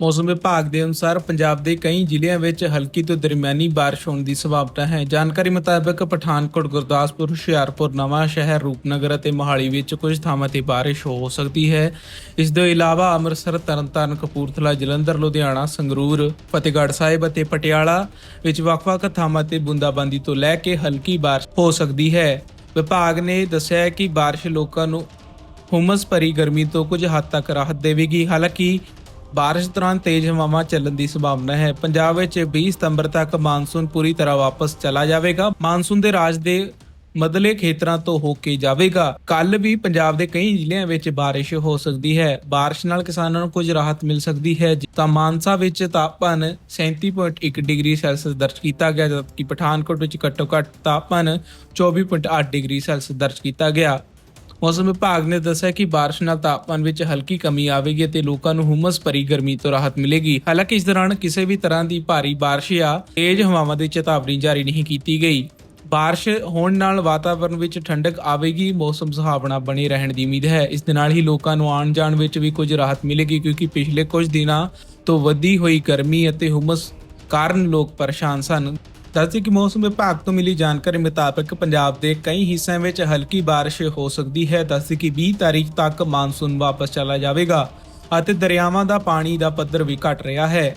ਮੌਸਮ ਵਿਭਾਗ ਦੇ ਅਨੁਸਾਰ ਪੰਜਾਬ ਦੇ ਕਈ ਜ਼ਿਲ੍ਹਿਆਂ ਵਿੱਚ ਹਲਕੀ ਤੋਂ ਦਰਮਿਆਨੀ ਬਾਰਿਸ਼ ਹੋਣ ਦੀ ਸੰਭਾਵਨਾ ਹੈ। ਜਾਣਕਾਰੀ ਮੁਤਾਬਕ ਪਠਾਨਕੋਟ, ਗੁਰਦਾਸਪੁਰ, ਹੁਸ਼ਿਆਰਪੁਰ, ਨਵਾਂ ਸ਼ਹਿਰ, ਰੂਪਨਗਰ ਅਤੇ ਮੋਹਾਲੀ ਵਿੱਚ ਕੁਝ ਥਾਵਾਂ ਤੇ ਬਾਰਿਸ਼ ਹੋ ਸਕਦੀ ਹੈ। ਇਸ ਤੋਂ ਇਲਾਵਾ ਅੰਮ੍ਰਿਤਸਰ, ਤਰਨਤਾਰਨ, ਕਪੂਰਥਲਾ, ਜਲੰਧਰ, ਲੁਧਿਆਣਾ, ਸੰਗਰੂਰ, ਫਤਿਹਗੜ੍ਹ ਸਾਹਿਬ ਅਤੇ ਪਟਿਆਲਾ ਵਿੱਚ ਵੱਖ-ਵੱਖ ਥਾਵਾਂ ਤੇ ਬੂੰਦਾਬਾਂਦੀ ਤੋਂ ਲੈ ਕੇ ਹਲਕੀ ਬਾਰਿਸ਼ ਹੋ ਸਕਦੀ ਹੈ। ਵਿਭਾਗ ਨੇ ਦੱਸਿਆ ਕਿ ਬਾਰਿਸ਼ ਲੋਕਾਂ ਨੂੰ ਹੁਮਸ ਭਰੀ ਗਰਮੀ ਤੋਂ ਕੁਝ ਹੱਦ ਤੱਕ ਰਾਹਤ ਦੇਵੇਗੀ। ਹਾਲਾਂਕਿ ਬਾਰਿਸ਼ ਦੌਰਾਨ ਤੇਜ਼ ਹਵਾਵਾਂ ਚੱਲਣ ਦੀ ਸੰਭਾਵਨਾ ਹੈ। ਪੰਜਾਬ ਵਿੱਚ 20 ਸਤੰਬਰ ਤੱਕ ਮਾਨਸੂਨ ਪੂਰੀ ਤਰ੍ਹਾਂ ਵਾਪਸ ਚਲਾ ਜਾਵੇਗਾ। ਮਾਨਸੂਨ ਦੇ ਰਾਜ ਦੇ ਮਦਲੇ ਖੇਤਰਾਂ ਤੋਂ ਹੋ ਕੇ ਜਾਵੇਗਾ। ਕੱਲ ਵੀ ਪੰਜਾਬ ਦੇ ਕਈ ਜ਼ਿਲ੍ਹਿਆਂ ਵਿੱਚ ਬਾਰਿਸ਼ ਹੋ ਸਕਦੀ ਹੈ। ਬਾਰਿਸ਼ ਨਾਲ ਕਿਸਾਨਾਂ ਨੂੰ ਕੁਝ ਰਾਹਤ ਮਿਲ ਸਕਦੀ ਹੈ। ਤਾਂ ਮਾਨਸਾ ਵਿੱਚ ਤਾਪਮਾਨ 37.1 ਡਿਗਰੀ ਸੈਲਸੀਅਸ ਦਰਜ ਕੀਤਾ ਗਿਆ, ਜਦਕਿ ਪਠਾਨਕੋਟ ਵਿੱਚ ਘੱਟੋ ਘੱਟ ਤਾਪਮਾਨ 24.8 ਡਿਗਰੀ ਸੈਲਸੀਅਸ ਦਰਜ ਕੀਤਾ ਗਿਆ। ਮੌਸਮ ਵਿਭਾਗ ਨੇ ਦੱਸਿਆ ਕਿ ਬਾਰਿਸ਼ ਨਾਲ ਤਾਪਮਾਨ ਵਿੱਚ ਹਲਕੀ ਕਮੀ ਆਵੇਗੀ ਤੇ ਲੋਕਾਂ ਨੂੰ ਹੁਮਸ ਭਰੀ ਗਰਮੀ ਤੋਂ ਰਾਹਤ ਮਿਲੇਗੀ। ਹਾਲਾਂਕਿ ਇਸ ਦੌਰਾਨ ਕਿਸੇ ਵੀ ਤਰ੍ਹਾਂ ਦੀ ਭਾਰੀ ਬਾਰਿਸ਼ ਜਾਂ ਤੇਜ਼ ਹਵਾਵਾਂ ਦੀ ਚੇਤਾਵਨੀ ਜਾਰੀ ਨਹੀਂ ਕੀਤੀ ਗਈ। ਬਾਰਿਸ਼ ਹੋਣ ਨਾਲ ਵਾਤਾਵਰਣ ਵਿੱਚ ਠੰਡਕ ਆਵੇਗੀ, ਮੌਸਮ ਸੁਹਾਵਣਾ ਬਣੇ ਰਹਿਣ ਦੀ ਉਮੀਦ ਹੈ। ਇਸ ਦੇ ਨਾਲ ਹੀ ਲੋਕਾਂ ਨੂੰ ਆਉਣ ਜਾਣ ਵਿੱਚ ਵੀ ਕੁਝ ਰਾਹਤ ਮਿਲੇਗੀ ਕਿਉਂਕਿ ਪਿਛਲੇ ਕੁਝ ਦਿਨਾਂ ਤੋਂ ਵਧੀ ਹੋਈ ਗਰਮੀ ਅਤੇ ਹੁਮਸ ਕਾਰਨ ਲੋਕ ਪਰੇਸ਼ਾਨ ਸਨ। ਦੱਸਦੇ ਕਿ ਮੌਸਮ ਵਿਭਾਗ ਤੋਂ ਮਿਲੀ ਜਾਣਕਾਰੀ ਮੁਤਾਬਕ ਪੰਜਾਬ ਦੇ ਕਈ ਹਿੱਸਿਆਂ ਵਿੱਚ ਹਲਕੀ ਬਾਰਿਸ਼ ਹੋ ਸਕਦੀ ਹੈ। ਦੱਸਦੇ ਕਿ 20 ਤਾਰੀਖ ਤੱਕ ਮਾਨਸੂਨ ਵਾਪਸ ਚਲਾ ਜਾਵੇਗਾ ਅਤੇ ਦਰਿਆਵਾਂ ਦਾ ਪਾਣੀ ਦਾ ਪੱਧਰ ਵੀ ਘਟ ਰਿਹਾ ਹੈ।